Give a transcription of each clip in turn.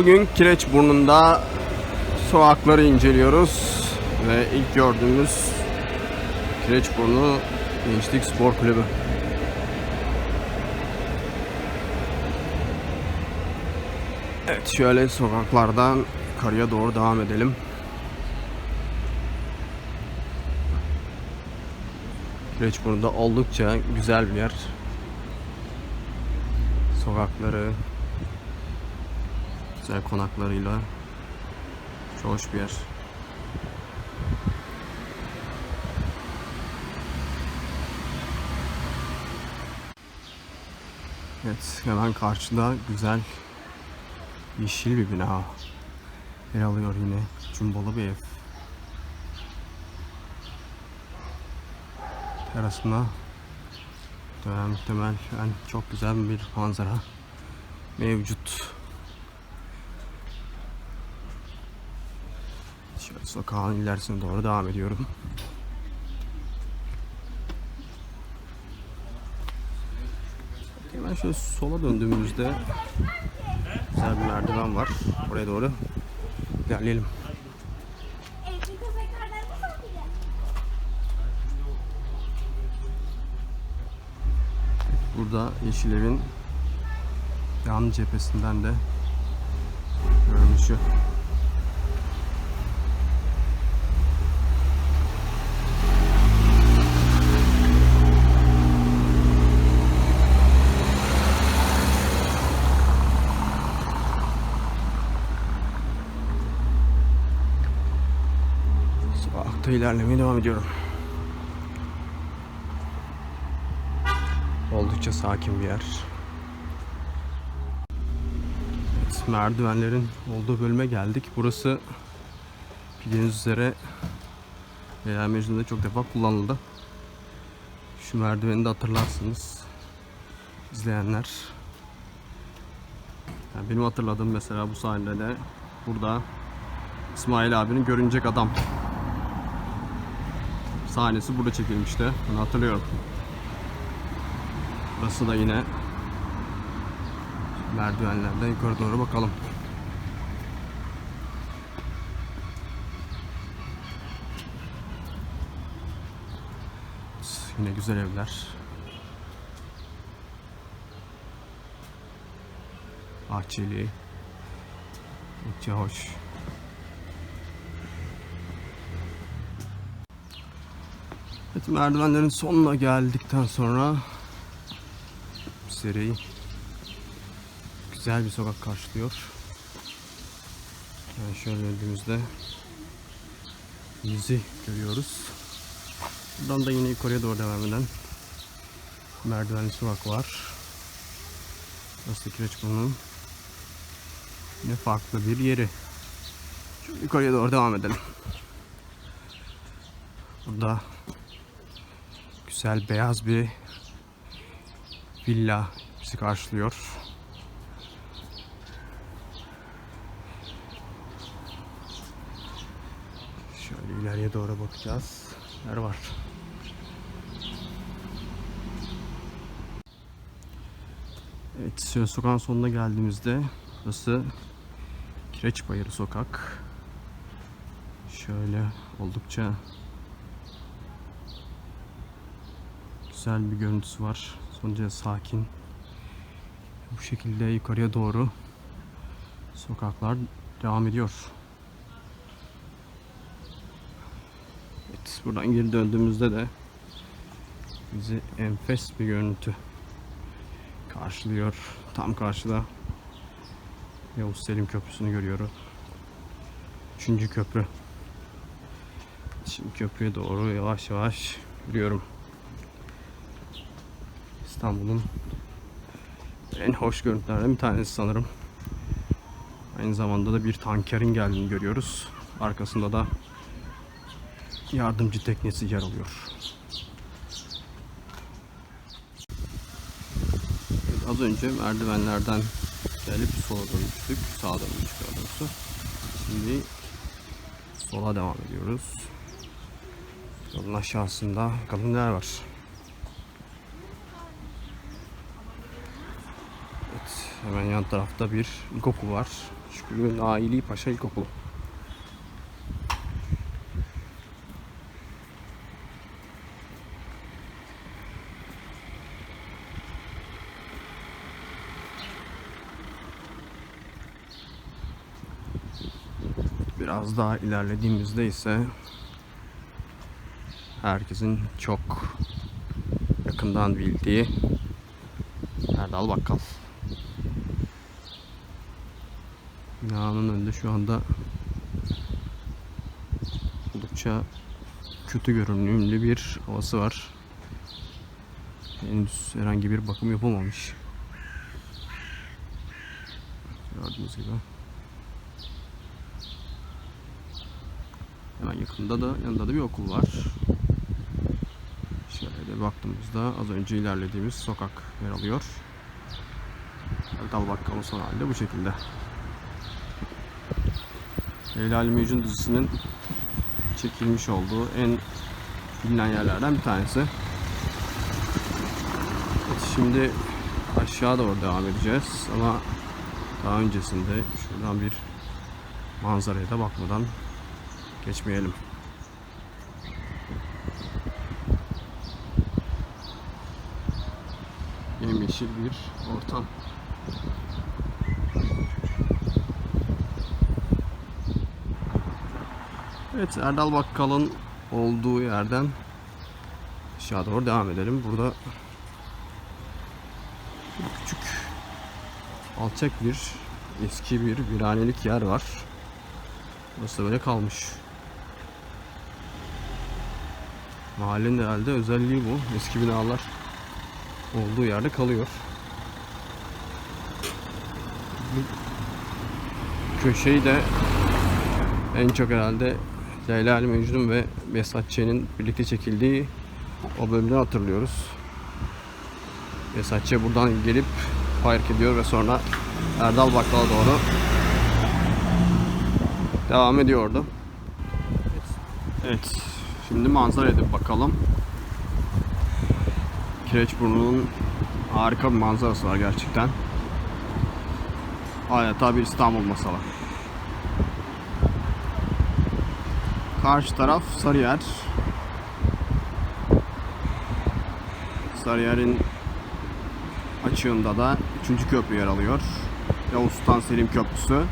Bugün Kireçburnu'nda sokakları inceliyoruz ve ilk gördüğümüz Kireçburnu Gençlik Spor Kulübü. Evet şöyle sokaklardan yukarıya doğru devam edelim. Kireçburnu'da oldukça güzel bir yer. Sokakları, güzel konaklarıyla çok hoş bir yer. Evet, hemen karşıda güzel yeşil bir bina yer alıyor yine. Cumbolu bir ev. Terasında dönem muhtemel yani çok güzel bir manzara mevcut. Şöyle sokağın ilerisine doğru devam ediyorum. Hemen şöyle sola döndüğümüzde güzel bir merdiven var. Oraya doğru ilerleyelim. Burada Yeşil Evin yan cephesinden de görünüşü. Sokakta ilerlemeye devam ediyorum. Oldukça sakin bir yer. Evet, merdivenlerin olduğu bölüme geldik. Burası bildiğiniz üzere Leyla Mecnun'da çok defa kullanıldı. Şu merdiveni de hatırlarsınız. izleyenler. Yani benim hatırladığım mesela bu sahnede burada İsmail abinin görünecek adam sahnesi burada çekilmişti. Bunu hatırlıyorum. Burası da yine merdivenlerden yukarı doğru bakalım. Yine güzel evler. Bahçeli. Oldukça hoş. Evet merdivenlerin sonuna geldikten sonra seri güzel bir sokak karşılıyor. Yani şöyle döndüğümüzde yüzü görüyoruz. Buradan da yine yukarıya doğru devam eden merdivenli sokak var. Burası Kireçburnu'nun yine farklı bir yeri. Şöyle yukarıya doğru devam edelim. Burada güzel beyaz bir villa bizi karşılıyor. Şöyle ileriye doğru bakacağız. Yer var. Evet, sokağın sonuna geldiğimizde burası Kireç Bayırı Sokak. Şöyle oldukça güzel bir görüntüsü var. Sonuçta sakin. Bu şekilde yukarıya doğru sokaklar devam ediyor. Evet, buradan geri döndüğümüzde de bizi enfes bir görüntü karşılıyor. Tam karşıda Yavuz Selim Köprüsü'nü görüyoruz. Üçüncü köprü. Şimdi köprüye doğru yavaş yavaş yürüyorum. İstanbul'un en hoş görüntülerden bir tanesi sanırım. Aynı zamanda da bir tankerin geldiğini görüyoruz. Arkasında da yardımcı teknesi yer alıyor. Evet, az önce merdivenlerden gelip sola dönmüştük. Sağa dönmüştük daha doğrusu. Şimdi sola devam ediyoruz. Yolun aşağısında bakalım neler var. Hemen yan tarafta bir ilkokul var. Şükrü Naili Paşa İlkokulu. Biraz daha ilerlediğimizde ise herkesin çok yakından bildiği Erdal Bakkal. Binanın önünde şu anda oldukça kötü görünümlü bir havası var. Henüz herhangi bir bakım yapılmamış. Gördüğünüz gibi. Hemen yakında da yanında da bir okul var. Şöyle de baktığımızda az önce ilerlediğimiz sokak yer alıyor. Erdal Bakkal'ın son hali de bu şekilde. Leyla Ali Mecnun dizisinin çekilmiş olduğu en bilinen yerlerden bir tanesi. Şimdi aşağı doğru devam edeceğiz ama daha öncesinde şuradan bir manzaraya da bakmadan geçmeyelim. Yemyeşil bir ortam. Evet Erdal Bakkal'ın olduğu yerden aşağı doğru devam edelim. Burada küçük alçak bir eski bir viranelik yer var. Burası da böyle kalmış. Mahallenin herhalde özelliği bu. Eski binalar olduğu yerde kalıyor. Bu köşeyi de en çok herhalde Leyla Ali Mecnun ve Behzat Ç'nin birlikte çekildiği o bölümden hatırlıyoruz. Behzat Ç buradan gelip park ediyor ve sonra Erdal Bakkal'a doğru devam ediyordu. Evet. Şimdi manzaraya da bakalım. Kireçburnu'nun harika bir manzarası var gerçekten. Adeta bir İstanbul masalı. Karşı taraf Sarıyer. Sarıyer'in açığında da 3. köprü yer alıyor. Yavuz Sultan Selim Köprüsü.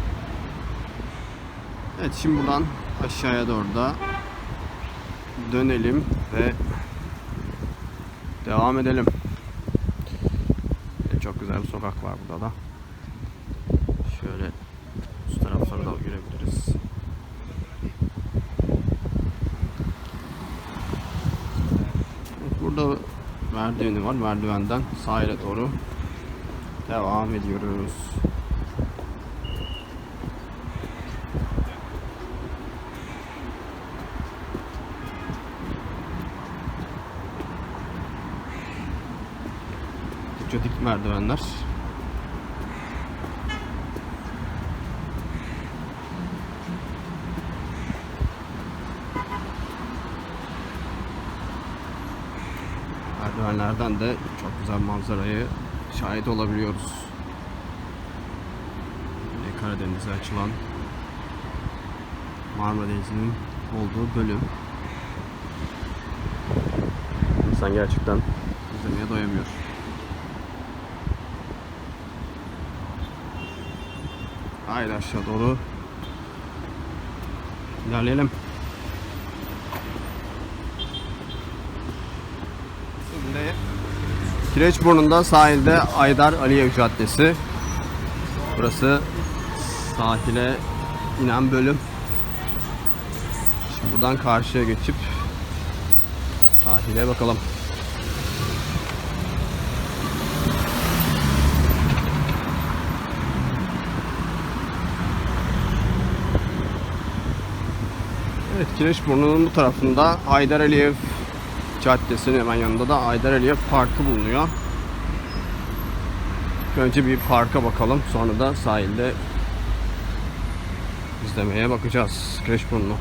Evet şimdi buradan aşağıya doğru da dönelim ve devam edelim. Çok güzel bir sokak var burada da. Şöyle şu tarafları da görebiliriz. Evet, Burada merdiveni var. Merdivenden sahile doğru devam ediyoruz. Dik merdivenler. Merdivenlerden de çok güzel manzarayı şahit olabiliyoruz. Yine Karadeniz'e açılan Marmara Denizi'nin olduğu bölüm. İnsan gerçekten izlemeye doyamıyor. Haydi aşağı doğru ilerleyelim. Şimdi Kireçburnu'nda sahilde Aydar Aliyev Caddesi. Burası sahile inen bölüm. Şimdi buradan karşıya geçip sahile bakalım. Evet Kireçburnu'nun bu tarafında Haydar Aliyev Caddesi'nin hemen yanında da Haydar Aliyev Parkı bulunuyor. Önce bir parka bakalım sonra da sahilde izlemeye bakacağız Kireçburnu.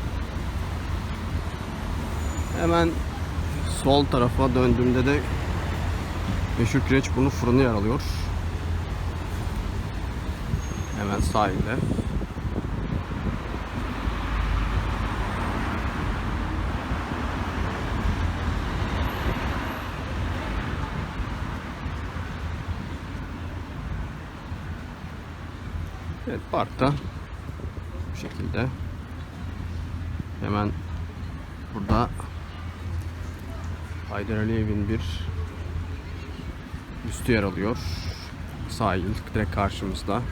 Hemen sol tarafa döndüğümde de meşhur Kireçburnu fırını yer alıyor. Hemen sahilde. Evet parkta bu şekilde hemen burada Haydar Aliyev'in bir üstü yer alıyor. Sahil direkt karşımızda.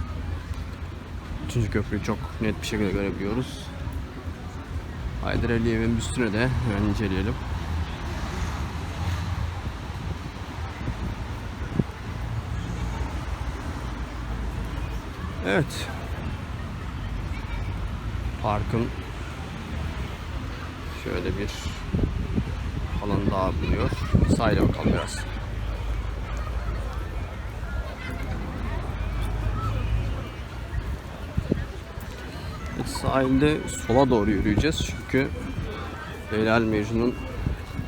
Üçüncü köprüyü çok net bir şekilde görebiliyoruz. Haydar Aliyev'in üstüne de hemen inceleyelim. Evet. Parkın şöyle bir alan daha buluyor. Sahile bakalım biraz. Evet, sahilde sola doğru yürüyeceğiz çünkü Leyla'l Mecnun'un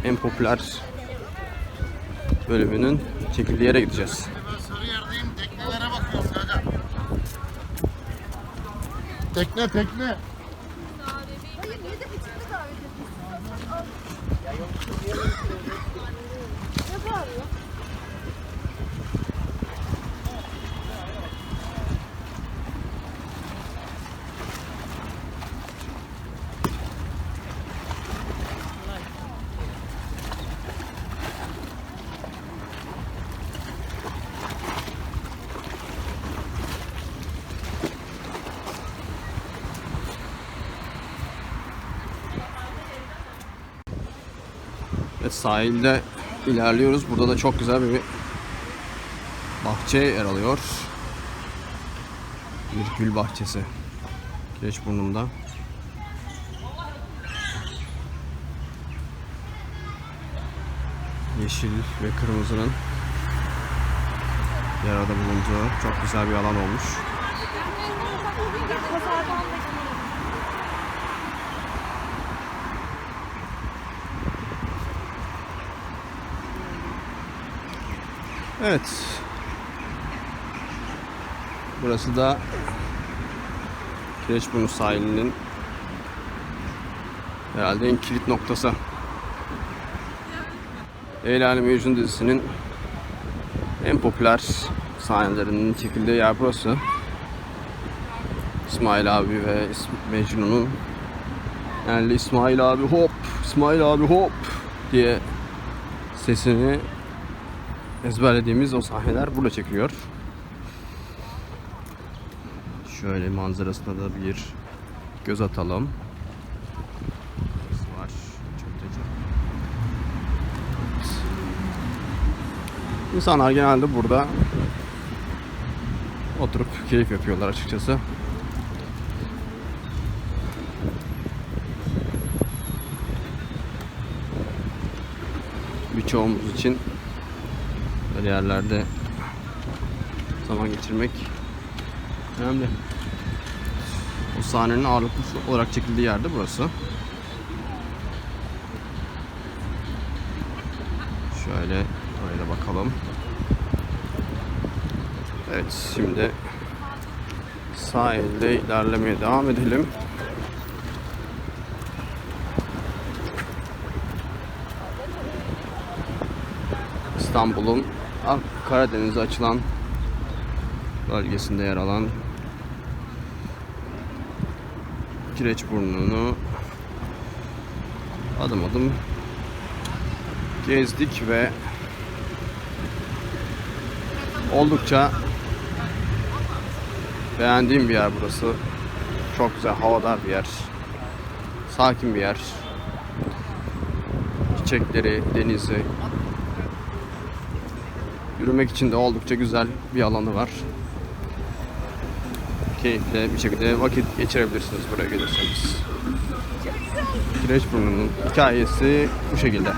en popüler bölümünün çekildiği yere gideceğiz. Tekne tekne. Hayır niye de içinde davet Ne bağırıyor? Evet sahilde ilerliyoruz. Burada da çok güzel bir bahçe yer alıyor. Bir gül bahçesi. Kireçburnu'nda. Yeşil ve kırmızının bir bulunduğu çok güzel bir alan olmuş. Evet. Burası da Kireçburnu sahilinin herhalde en kilit noktası. Leyla ile Mecnun dizisinin en popüler sahnelerinin çekildiği yer burası. İsmail abi ve Mecnun'un yani İsmail abi hop, İsmail abi hop diye sesini ezberlediğimiz o sahneler burada çekiliyor. Şöyle manzarasına da bir göz atalım. Var. İnsanlar genelde burada oturup keyif yapıyorlar açıkçası. Birçoğumuz için böyle yerlerde zaman geçirmek önemli. O sahnenin ağırlıklı olarak çekildiği yerde burası. Şöyle oraya bakalım. Evet şimdi sahilde ilerlemeye devam edelim. İstanbul'un Karadeniz'e açılan bölgesinde yer alan Kireçburnu'nu adım adım gezdik ve oldukça beğendiğim bir yer burası. Çok güzel havadar bir yer. Sakin bir yer. Çiçekleri, denizi, Yürümek için de oldukça güzel bir alanı var. Keyifli bir şekilde vakit geçirebilirsiniz buraya gelirseniz. Kireçburnu'nun hikayesi bu şekilde.